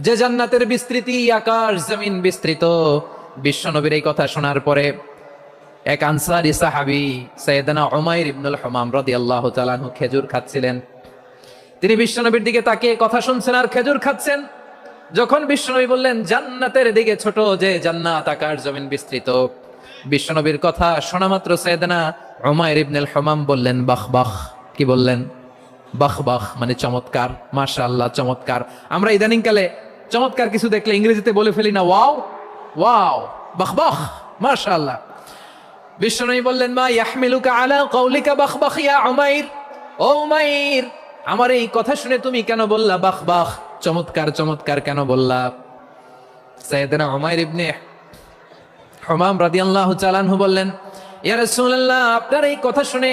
যে জান্নাতের বিস্তৃতি আকাশ জমিন বিস্তৃত। বিশ্বনবীর এই কথা শোনার পরে এক আনসারি সাহাবি সৈয়দনা উমাইর ইবনুল হমাম রাদিয়াল্লাহু আল্লাহ আনহু খেজুর খাচ্ছিলেন। তিনি বিশ্বনবীর দিকে তাকিয়ে কথা শুনছেন আর খেজুর খাচ্ছেন। যখন বিশ্বনবী বললেন, জান্নাতের দিকে ছোট যে জান্নাত, আকাশ, জমিন বিস্তৃত। বিশ্বনবীর কথা শোনা মাত্র সৈয়দনা উমাইর ইবনুল হমাম বললেন, বাহ বাহ। কি বললেন? বাহ বাহ। মানে চমৎকার, মাশাআল্লাহ, চমৎকার। আমরা ইদানিংকালে চমৎকার কিছু দেখলে ইংরেজিতে বলে ফেলি না, ওয়াও ওয়াও, বাহ বাহ, মাশাআল্লাহ। বিশ্বনবী বললেন, মা ইয়াহমিলুকা আলা কওলিকা বাহ বাহ, ইয়া উমাইর। ও উমাইর, আমার এই কথা শুনে তুমি কেন বললা বাহ বাহ, চমৎকার চমৎকার কেন বললা? সাইয়েদনা উমাইর ইবনে হমাম রাদিয়াল্লাহু চালানহু বললেন, ইয়া রাসূলুল্লাহ, আপনার এই কথা শুনে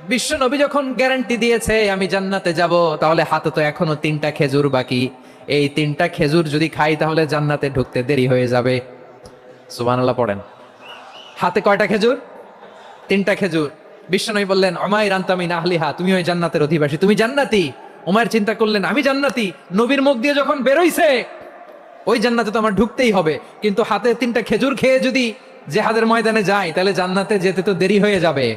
বিশ্বনবী যখন গ্যারান্টি দিয়েছে, আমি জান্নাতে যাব, তাহলে হাতে তো এখনও তিনটা খেজুর বাকি। এই তিনটা খেজুর যদি খাই, তাহলে জান্নাতে ঢুকতে দেরি হয়ে যাবে। সুবহানাল্লাহ পড়েন। হাতে কয়টা খেজুর? তিনটা খেজুর। বিশ্ব বিশ্বনবী বললেন অমায় রান্তামি নাহলিহা তুমি ওই জান্নাতের অধিবাসী, তুমি জান্নাতি। ওমায়ের চিন্তা করলেন, আমি জান্নাতি। নবীর মুখ দিয়ে যখন বেরোইছে, ওই জান্নাতে তো আমার ঢুকতেই হবে। কিন্তু হাতে তিনটা খেজুর খেয়ে যদি জেহাদের ময়দানে যাই তাহলে জান্নাতে যেতে তো দেরি হয়ে যাবে।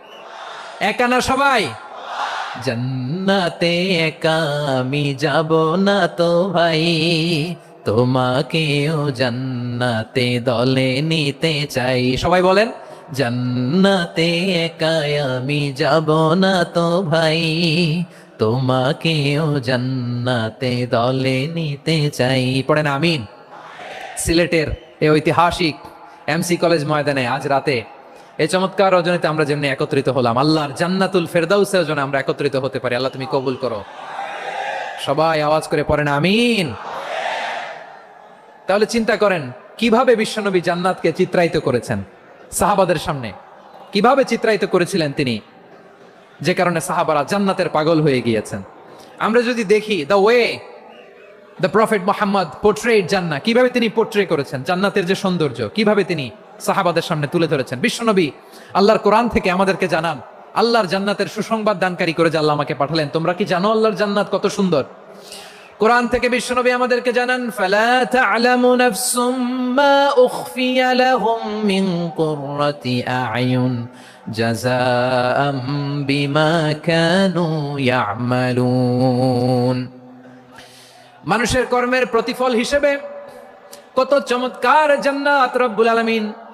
একা না সবাই? জান্নাতে একা আমি যাব না তো ভাই। তোমাকেও জান্নাতে দলে নিতে চাই। সবাই বলেন। জান্নাতে একা আমি যাব না তো ভাই। তোমাকেও জান্নাতে দলে নিতে চাই। পড়েন আমিন। সিলেটের এই ঐতিহাসিক এমসি কলেজ ময়দানে আজ রাতে এই চমৎকার রজনীতে আমরা যেমনি একত্রিত হলাম, আল্লাহর জান্নাতুল ফেরদাউসের জন্য আমরা একত্রিত হতে পারি। আল্লাহ, তুমি কবুল করো। সবাই আওয়াজ করে পড়েন, আমিন। তাহলে চিন্তা করেন, কীভাবে বিশ্বনবী জান্নাতকে চিত্রায়িত করেছেন? সাহাবাদের সামনে। কীভাবে চিত্রায়িত করেছিলেন তিনি? যে কারণে সাহাবারা জান্নাতের পাগল হয়ে গিয়েছেন। আমরা যদি দেখি the way the prophet Muhammad portrait জান্না কীভাবে তিনি পোর্ট্রে করেছেন? জান্নাতের যে সৌন্দর্য, কীভাবে তিনি সাহাবাদের সামনে তুলে ধরেছেন। বিশ্বনবী আল্লাহর কোরআন থেকে আমাদেরকে জানান, আল্লাহর জান্নাতের সুসংবাদ দানকারী করে যে আল্লাহ আমাকে পাঠালেন। তোমরা কি জানো আল্লাহর জান্নাত কত সুন্দর? কোরআন থেকে বিশ্বনবী আমাদেরকে জানান বিমা মানুষের কর্মের প্রতিফল হিসেবে কত চমৎকার জান্নাত রব্বুল আলামিন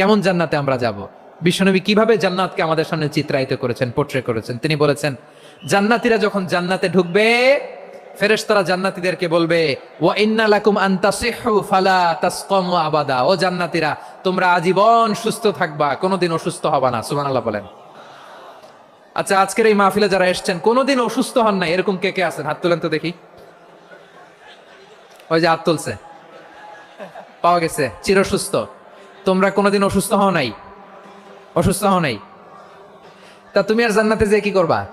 কেমন জান্নাতে আমরা যাব? বিশ্বনবী কীভাবে জান্নাতকে আমাদের সামনে চিত্রায়িত করেছেন পোট্রে করেছেন? তিনি বলেছেন, জান্নাতীরা যখন জান্নাতে ঢুকবে, ফেরেশতারা জান্নাতীদেরকে বলবে, ওয়া ইন্না ফালা তাসকামু আবাদা। ও জান্নাতীরা, তোমরা আজীবন সুস্থ থাকবা, কোনোদিন অসুস্থ হবা না। সুবহানাল্লাহ বলেন। আচ্ছা আজকের এই মাহফিলে যারা এসেছেন, কোনোদিন অসুস্থ হন না এরকম কে কে আছেন? হাত তুলেন তো দেখি। ওই যে হাত তুলছে। পাওয়া গেছে। চিরসুস্থ। তোমরা কোনোদিন অসুস্থ হও নাই। অসুস্থ হও নাই। তা তুমি আর জান্নাতে যে কি করবা?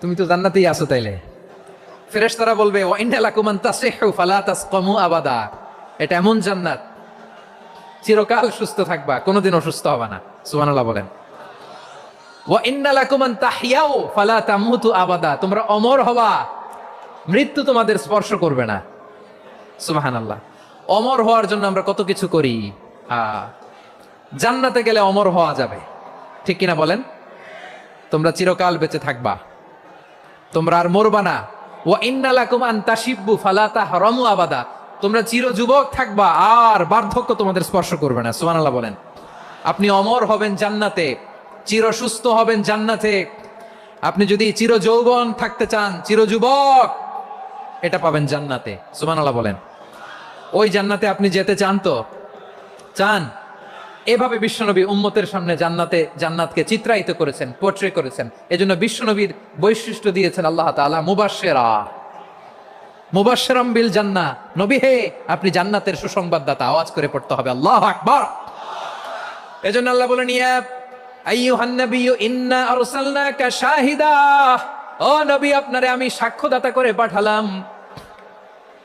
তুমি তো জান্নাতেই আছো তাইলে। ফেরেশতারা বলবে ওয়াইন্না লাকুমান তাসিহু, ফালা আবাদা। এটা এমন জান্নাত। চিরকাল সুস্থ থাকবা, কোনোদিন অসুস্থ হবা না। সুবহানাল্লাহ বলেন। তামুতু আবাদা। তোমরা অমর হবা, মৃত্যু তোমাদের স্পর্শ করবে না। সুবহানাল্লাহ। অমর হওয়ার জন্য আমরা কত কিছু করি? জান্নাতে গেলে অমর হওয়া যাবে। ঠিক কিনা বলেন? তোমরা চিরকাল বেঁচে থাকবা। তোমরা আর মরবা না। ও ইন্নালাকুম ফালাতা হারামু আবাদা। তোমরা চির যুবক থাকবা, আর বার্ধক্য তোমাদের স্পর্শ করবে না। সুবহানাল্লাহ বলেন। আপনি অমর হবেন জান্নাতে, চির সুস্থ হবেন জান্নাতে। আপনি যদি চির যৌবন থাকতে চান চির যুবক এটা পাবেন জান্নাতে। সুবহানাল্লাহ বলেন। ওই জান্নাতে আপনি যেতে চান তো? চান? এভাবে বিশ্বনবী উম্মতের সামনে জান্নাতে, জান্নাতকে চিত্রায়িত করেছেন পোট্রে করেছেন। এজন্য বিশ্বনবীর বৈশিষ্ট্য দিয়েছেন আল্লাহ তাআলা, মুবাশশিরা। মুবাশশিরাম বিল জান্নাহ নবী হে, আপনি জান্নাতের সুসংবাদদাতা, আওয়াজ করে পড়তে হবে। আল্লাহু আকবার। এজন্য আল্লাহ বলেন, ইয়া আইয়ুহান নাবিয়্যু, ইন্না আরসালনাকা শাহিদা। ও আপনারে আমি সাক্ষ্যদাতা করে পাঠালাম।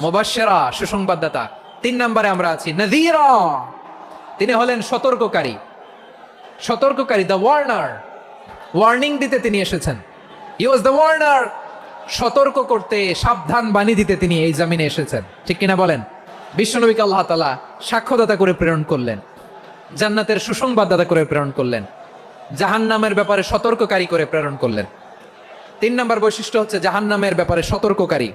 মুবাশশিরা, সুসংবাদদাতা। তিন নম্বরে আমরা আছি নাযীরা তিনি হলেন সতর্ককারী। সতর্ককারী দ্য ওয়ার্নার ওয়ার্নিং দিতে তিনি এসেছেন। হি ওয়াজ দ্য ওয়ার্নার সতর্ক করতে, সাবধান বাণী দিতে তিনি এই জামিনে এসেছেন। ঠিক কিনা বলেন? বিশ্বনবীকে আল্লাহ তাআলা সাক্ষ্যদাতা করে প্রেরণ করলেন। জান্নাতের সুসংবাদদাতা করে প্রেরণ করলেন। জাহান্নামের ব্যাপারে সতর্ককারী করে প্রেরণ করলেন। তিন নম্বর বৈশিষ্ট্য হচ্ছে জাহান্নামের ব্যাপারে সতর্ককারী।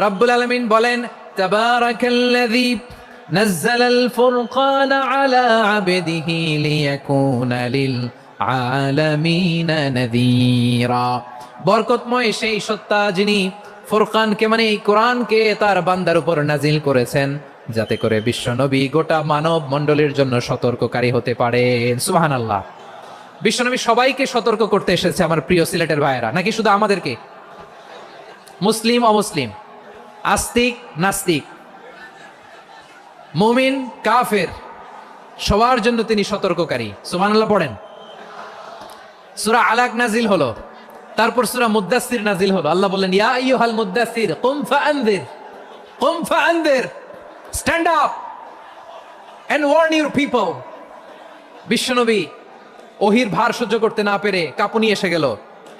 রব্বুল আলমিন বলেন, তাবারাকাল্লাযী নাযালা আল ফুরকান আলা আবদিহি লিয়াকুনা লিল আলামিন নাযীরা। বরকতময় সেই সত্তা যিনি ফুরকানকে মানে এই কোরআনকে তার বান্দার উপর নাজিল করেছেন, যাতে করে বিশ্ব নবী গোটা মানব মণ্ডলীর জন্য সতর্ককারী হতে পারে। সুহান আল্লাহ বিশ্বনবী সবাইকে সতর্ক করতে এসেছে আমার প্রিয় সিলেটের ভাইয়েরা। নাকি শুধু আমাদেরকে? মুসলিম, অমুসলিম? আস্তিক, নাস্তিক। মুমিন, কাফের, সবার জন্য তিনি সতর্ককারী। সুবহানাল্লাহ পড়েন। সুরা আলাক নাজিল হলো। তারপর সুরা মুদ্দাসির নাজিল হলো। আল্লাহ বললেন, ইয়া আইয়ুহাল মুদ্দাসির কুম ফাআনদির কুম ফাআনদির, stand up and warn your people. বিশ্বনবী ওহির ভার সহ্য করতে না পেরে কাঁপুনি এসে গেল।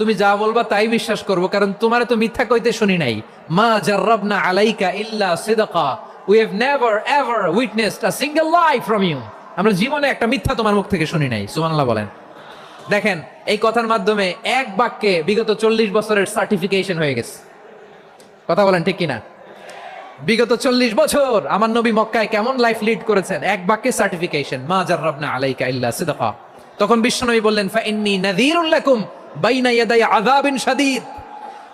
তুমি যা বলবা তাই বিশ্বাস করব, কারণ তোমার তো মিথ্যা কইতে শুনি নাই। মা জাররাবনা আলাইকা ইল্লা সিদকা। We have never ever witnessed a single life from you আমরা জীবনে একটা মিথ্যা তোমার মুখ থেকে শুনি নাই, সুবহানাল্লাহ বলেন। দেখেন, এই কথার মাধ্যমে এক বাক্যে বিগত চল্লিশ বছরের সার্টিফিকেশন হয়ে গেছে। কথা বলেন ঠিক কিনা? বিগত চল্লিশ বছর আমার নবী মক্কায় কেমন লাইফ লিড করেছেন? এক বাক্যে সার্টিফিকেশন মা জাররাবনা আলাইকা ইল্লা সিদকা। তখন বিশ্বনবী বললেন ফাইন্নি নাযীরুল লাকুম।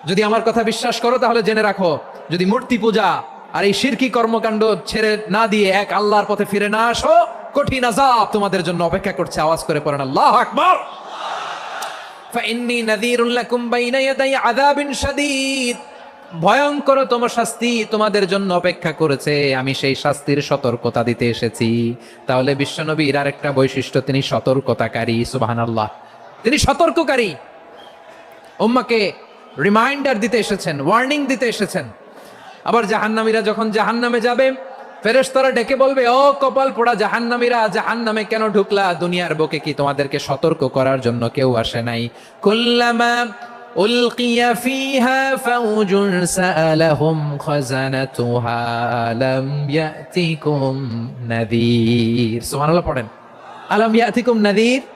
যদি আমার কথা বিশ্বাস করো, তাহলে জেনে রাখো, যদি মূর্তি পূজা আর এই শিরকি কর্মকাণ্ড ছেড়ে না দিয়ে এক আল্লাহর পথে ফিরে না আসো, কঠিন আযাব তোমাদের জন্য অপেক্ষা করছে। আওয়াজ করে পড়েন, আল্লাহু আকবার। ফাইন্নি নাযীরুল লাকুম বাইনা ইয়াদাই আযাবিন শাদীদ। ভয়ঙ্কর তম শাস্তি তোমাদের জন্য অপেক্ষা করেছে, আমি সেই শাস্তির সতর্কতা দিতে এসেছি। তাহলে বিশ্বনবীর আর একটা বৈশিষ্ট্য, তিনি সতর্কতাকারী, সুবহানাল্লাহ। তিনি সতর্ককারী। উম্মাকে রিমাইন্ডার দিতে এসেছেন ওয়ার্নিং দিতে এসেছেন। আবার জাহান্নামীরা যখন জাহান্নামে যাবে ফেরেস্তরা ডেকে বলবে, ও কপাল পোড়া জাহান্নামীরা, জাহান্নামে কেন ঢুকলা? দুনিয়ার বুকে কি তোমাদেরকে সতর্ক করার জন্য কেউ আসে নাই? কুল্লামা উলকিয়া ফিহা ফাউজুন সালাহুম খাজানাতুহা আলাম ইয়াতিকুম নাদির। সুবহানাল্লাহ, পড়েন। আলাম ইয়াতিকুম নাদির?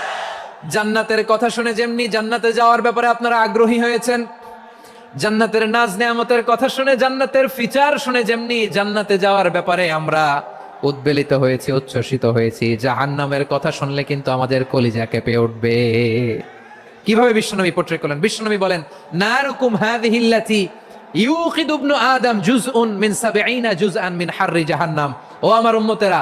জান্নাতের কথা শুনে যেমনি জান্নাতে যাওয়ার ব্যাপারে আপনারা আগ্রহী হয়েছেন, জান্নাতের নাজ নেয়ামতের কথা শুনে জান্নাতের ফিচার শুনে যেমনি জান্নাতে যাওয়ার ব্যাপারে আমরা উদ্বেলিত হয়েছি, উচ্ছ্বসিত হয়েছি, জাহান্নামের কথা শুনলে কিন্তু আমাদের কলিজা কেঁপে উঠবে। কীভাবে বিশ্বনবী পোট্রে করলেন? বিশ্বনবী বলেন, নারুকুম হাযিহিল্লাতি ইউকিদু ইবনু আদম জুজউন মিন সাবঈনা জুজআন মিন হাররি জাহান্নাম। ও আমার উম্মতেরা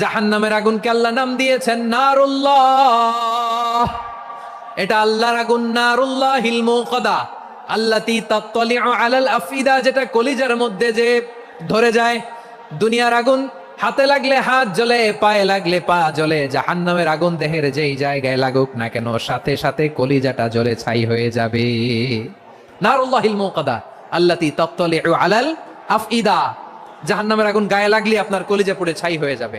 জাহান্নামের আগুনকে আল্লাহ নাম দিয়েছেন নারুল্লাহ। এটা আল্লাহর আগুন নারুল্লাহ হিল হিলমুকদা আল্লাতি তাত্তালিউ আলাল আফিদা, যেটা কলিজার মধ্যে যে ধরে যায়। দুনিয়ার আগুন হাতে লাগলে হাত জ্বলে, পায়ে লাগলে পা জ্বলে। জাহান্নামের আগুন দেহের যেই জায়গায় লাগুক না কেন, সাথে সাথে কলিজাটা জ্বলে ছাই হয়ে যাবে। নারুল্লাহিল মুকাদা আল্লাতি তাত্তালিউ আলাল আফইদা জাহান্নামের আগুন গায়ে লাগলে আপনার কলিজা পুড়ে ছাই হয়ে যাবে।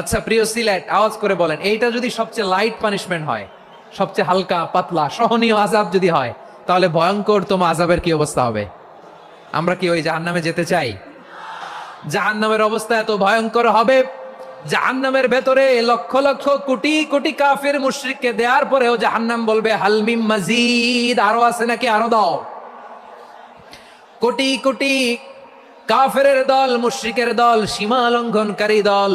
আচ্ছা প্রিয় সিলেট, আওয়াজ করে বলেন, এইটা যদি সবচেয়ে লাইট পানিশমেন্ট হয়, সবচেয়ে হালকা, পাতলা, সহনীয় আজাব যদি হয়, তাহলে ভয়ঙ্কর তোমা আজাবের কি অবস্থা হবে? আমরা কি ওই জাহান্নামে যেতে চাই? জাহান্নামের অবস্থা এত ভয়ঙ্কর হবে, জাহান্নামের ভেতরে লক্ষ লক্ষ কোটি কোটি কাফের মুশরিককে দেওয়ার পরেও জাহান্নাম বলবে হালমিম মাজিদ আরও আছে নাকি? আরও দাও। কোটি কোটি কাফের দল, মুশরিকের দল, সীমা লঙ্ঘনকারী দল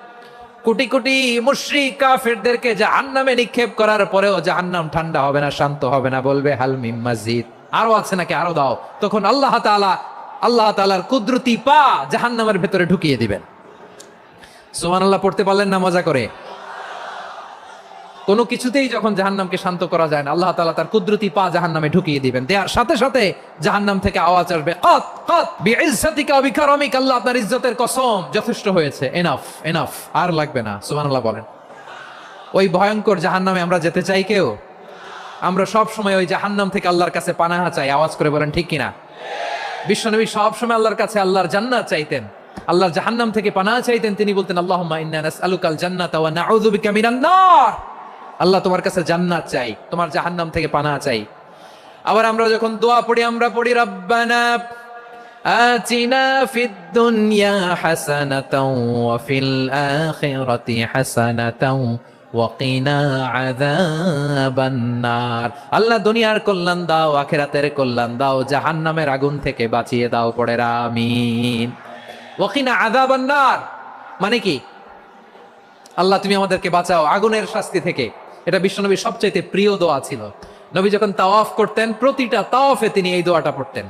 কোটি কোটি মুশরিক কাফেরদেরকে জাহান্নামে নিক্ষেপ করার পরেও জাহান্নাম ঠান্ডা হবে না, শান্ত হবে না, বলবে হালমিম মসজিদ আরও আছে নাকি? আরও দাও। তখন আল্লাহ তালা আল্লাহ তালার কুদরতি পা জাহান্নামের ভেতরে ঢুকিয়ে দিবেন। সোমান আল্লাহ পড়তে পারলেন না? মজা করে। কোনো কিছুতেই যখন জাহান্নামকে শান্ত করা যায় না, আল্লাহ তালা তার কুদরতি পা জাহান্নামে ঢুকিয়ে দিবেন। দেওয়ার সাথে সাথে জাহান্নাম থেকে আওয়াজ আসবে ওয়া আল্লাহ আপনার ইজ্জতের কসম। যথেষ্ট হয়েছে এনাফ এনাফ আর লাগবে না, সুবহানাল্লাহ বলেন। ওই ভয়ঙ্কর জাহান্নামে আমরা যেতে চাই কেউ? আমরা সব সময় ওই জাহান্নাম থেকে আল্লাহর কাছে পানাহা চাই, আওয়াজ করে বলেন, ঠিক কিনা? বিশ্বনবী সব সময় আল্লাহর কাছে আল্লাহর জান্নাত চাইতেন। আল্লাহর জাহান্নাম থেকে পানাহা চাইতেন, তিনি বলতেন, আল্লাহুম্মা ইন্না নাসআলুকাল আল্লাহ তোমার কাছে জান্নাত চাই, তোমার জাহান্নাম থেকে পানা চাই। আবার আমরা যখন দোয়া পড়ি, আমরা পড়ি, রব্বানা আতিনা ফিদ দুনিয়া হাসানাতাও ওয়া ফিল আখিরাতি হাসানাতাও আল্লাহ দুনিয়ার কল্যাণ দাও, আখেরাতের কল্যাণ দাও জাহান নামের আগুন থেকে বাঁচিয়ে দাও পড়ে রামিন ওকিনা আদাবান্নার মানে কি? আল্লাহ তুমি আমাদেরকে বাঁচাও, আগুনের শাস্তি থেকে। এটা বিশ্বনবীর সবচাইতে প্রিয় দোয়া ছিল। নবী যখন তাওয়াফ করতেন, প্রতিটা তাওয়াফে তিনি এই দোয়াটা পড়তেন।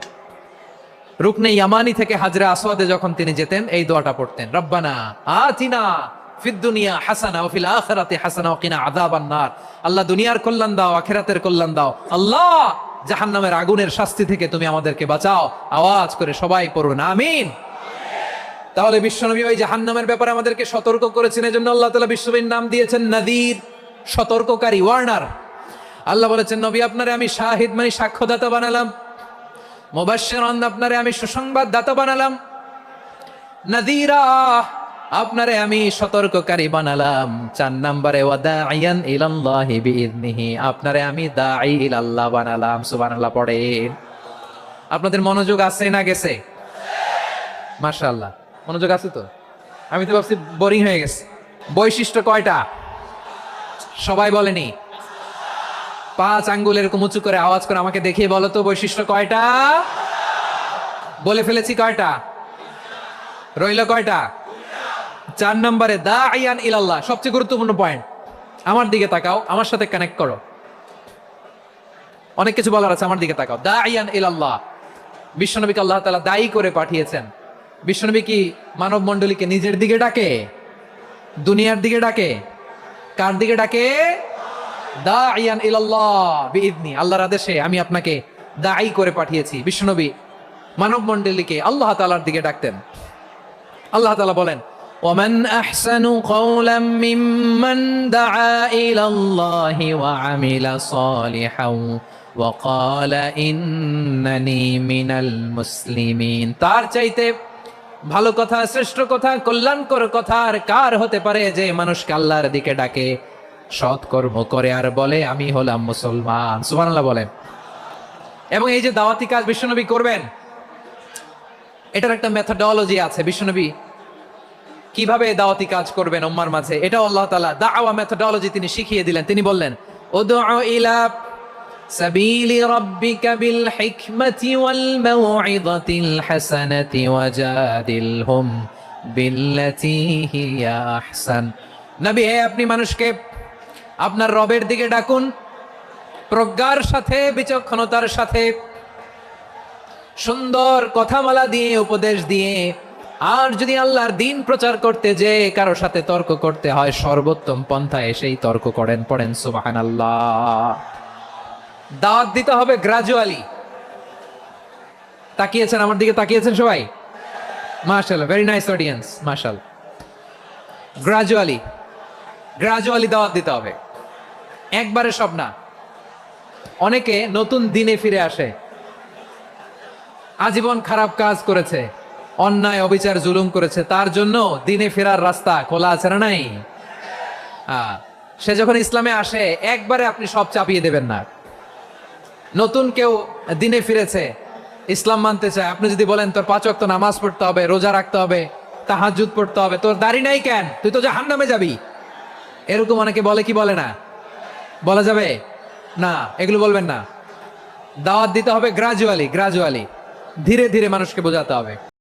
রুকনে ইয়ামানি থেকে হাজরা আসওয়াদে যখন তিনি যেতেন, এই দোয়াটা পড়তেন। রব্বানা আতিনা ফিদ দুনিয়া হাসানা ফিল আখিরাতি হাসানা কিনা আযাবান নার। আল্লাহ দুনিয়ার কল্যাণ দাও, আখিরাতের কল্যাণ দাও। আল্লাহ, জাহান্নামের আগুনের শাস্তি থেকে তুমি আমাদেরকে বাঁচাও। আওয়াজ করে সবাই পড়ুন, আমিন। তাহলে বিশ্বনবী ওই জাহান্নামের ব্যাপারে আমাদেরকে সতর্ক করেছেন, এজন্য আল্লাহ তাআলা বিশ্বনবীর নাম দিয়েছেন নাদির। সতর্ককারী ওয়ার্নার আল্লাহ বলেছেন, নবী, আপনারে আমি শাহিদ মানে সাক্ষ্যদাতা বানালাম। মুবাশশিরান আপনারে আমি সুসংবাদ দাতা বানালাম। নাদিরা আপনারে আমি সতর্ককারী বানালাম। চার নম্বরে ওয়াদাইয়ান ইলাল্লাহি বিইذনিহি আপনারে আমি দাঈ ইলাল্লাহ বানালাম। সুবহানাল্লাহ পড়ে আপনাদের মনোযোগ আছে না গেছে? মাশাআল্লাহ। মনোযোগ আছে তো? আমি তো ভাবছি বোরিং হয়ে গেছে। বৈশিষ্ট্য কয়টা? সবাই বলেনি। পাঁচ আঙ্গুল এরকম উঁচু করে আওয়াজ করে আমাকে দেখিয়ে বলো তো বৈশিষ্ট্য কয়টা? বলে ফেলেছি কয়টা? রইল কয়টা? চার নম্বরে দা আইয়ান ইলাল্লাহ, সবচেয়ে গুরুত্বপূর্ণ পয়েন্ট আমার দিকে তাকাও, আমার সাথে কানেক্ট করো। অনেক কিছু বলার আছে, আমার দিকে তাকাও। দা আইয়ান ইলাল্লাহ, বিশ্বনবীকে আল্লাহ তাআলা দায়ী করে পাঠিয়েছেন। বিশ্বনবী কি মানব মণ্ডলীকে নিজের দিকে ডাকে? দুনিয়ার দিকে ডাকে? কার দিকে ডাকে? দা আইয়ান ইলাল্লাহ, বিইদনি। আল্লাহর আদেশে আমি আপনাকে দায়ী করে পাঠিয়েছি। বিশ্বনবী মানব মণ্ডলীকে আল্লাহ তালার দিকে ডাকতেন। আল্লাহ তালা বলেন ومن أحسن قولا ممن دعا إلى الله وعمل صالحا وقال إنني من المسلمين তার চাইতে ভালো কথা, শ্রেষ্ঠ কথা, কল্যাণকর কথা, আর কার হতে পারে যে মানুষকে আল্লাহর দিকে ডাকে? সৎ কর্ম করে আর বলে, আমি হলাম মুসলমান। সুবহানাল্লাহ বলেন। এবং এই যে দাওয়াতি কাজ বিশ্বনবী করবেন, এটার একটা মেথডোলজি আছে। বিশ্বনবী কীভাবে দাওয়াতি কাজ করবেন উম্মার মাঝে? এটা আল্লাহ তাআলা দাওয়া মেথডোলজি তিনি শিখিয়ে দিলেন। তিনি বললেন, উদউ ইলা سبيل ربك بالحكمة والموعظة الحسنة وجادلهم بالتي هي أحسن নবী হে আপনি মানুষকে আপনার রবের দিকে ডাকুন প্রজ্ঞার সাথে বিচক্ষণতার সাথে সুন্দর কথামালা দিয়ে উপদেশ দিয়ে আর যদি আল্লাহর দিন প্রচার করতে যে কারো সাথে তর্ক করতে হয় সর্বোত্তম পন্থায় সেই তর্ক করেন পড়েন সুবাহান আল্লাহ দাওয়াত দিতে হবে গ্রাজুয়ালি তাকিয়েছেন, আমার দিকে তাকিয়েছেন সবাই? মার্শাল ভেরি নাইস অডিয়েন্স মার্শাল গ্রাজুয়ালি গ্রাজুয়ালি দাওয়াত দিতে হবে। একবারে সব না। অনেকে নতুন দিনে ফিরে আসে। আজীবন খারাপ কাজ করেছে, অন্যায়, অবিচার, জুলুম করেছে। তার জন্য দিনে ফেরার রাস্তা খোলা আছে না নাই? সে যখন ইসলামে আসে, একবারে আপনি সব চাপিয়ে দেবেন না। নতুন কেউ দিনে ফিরেছে, ইসলাম মানতে চায়। আপনি যদি বলেন, তোর পাঁচ ওয়াক্ত নামাজ পড়তে হবে, রোজা রাখতে হবে তাহাজুদ পড়তে হবে, তোর দাড়ি নাই কেন? তুই তো জাহান্নামে যাবি। এরকম অনেকে বলে, কি বলে না? বলা যাবে? না, এগুলো বলবেন না। দাওয়াত দিতে হবে গ্রাজুয়ালি গ্রাজুয়ালি ধীরে ধীরে মানুষকে বোঝাতে হবে।